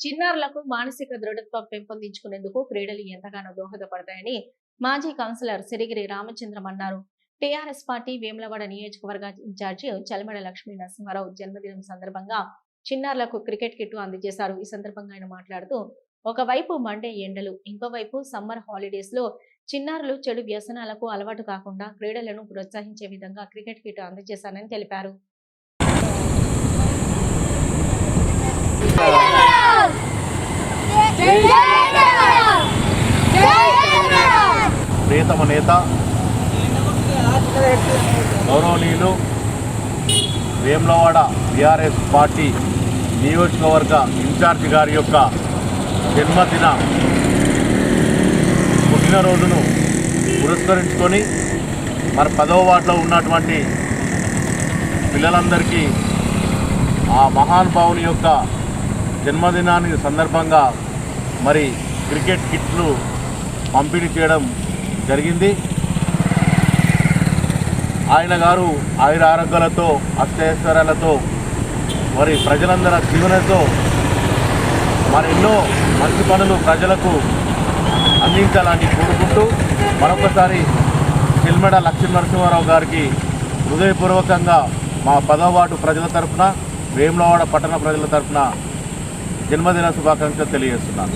చిన్నారులకు మానసిక దృఢత్వం పెంపొందించుకునేందుకు క్రీడలు ఎంతగానో దోహదపడతాయని మాజీ కౌన్సిలర్ సిరిగిరి రామచంద్రం అన్నారు. టీఆర్ఎస్ పార్టీ వేములవాడ నియోజకవర్గ ఇన్ఛార్జి చలమడ లక్ష్మీ నరసింహారావు జన్మదినం సందర్భంగా చిన్నారులకు క్రికెట్ కిట్టు అందజేశారు. ఈ సందర్భంగా ఆయన మాట్లాడుతూ ఒకవైపు మండే ఎండలు ఇంకోవైపు సమ్మర్ హాలిడేస్లో చిన్నారులు చెడు వ్యసనాలకు అలవాటు కాకుండా క్రీడలను ప్రోత్సహించే విధంగా క్రికెట్ కిట్ అందజేశానని తెలిపారు. ప్రియతమ నేత గౌరవనీయులు వేములవాడ బీఆర్ఎస్ పార్టీ నియోజకవర్గ ఇన్ఛార్జ్ గారి యొక్క జన్మదిన పుట్టినరోజును పురస్కరించుకొని మరి పదవ వార్డులో ఉన్నటువంటి పిల్లలందరికీ ఆ మహానుభావుని యొక్క జన్మదినానికి సందర్భంగా మరి క్రికెట్ కిట్లు పంపిణీ చేయడం జరిగింది. ఆయన గారు ఆయుర ఆరోగ్యాలతో అష్టైశ్వర్యాలతో మరి ప్రజలందరి జీవనతో మరి ఎన్నో మంచి పనులు ప్రజలకు అందించాలని కోరుకుంటూ మరొకసారి సిల్మెడ లక్ష్మీ నరసింహారావు గారికి హృదయపూర్వకంగా మా పదవాటు ప్రజల తరఫున వేములవాడ పట్టణ ప్రజల తరఫున జన్మదిన శుభాకాంక్షలు తెలియజేస్తున్నాను.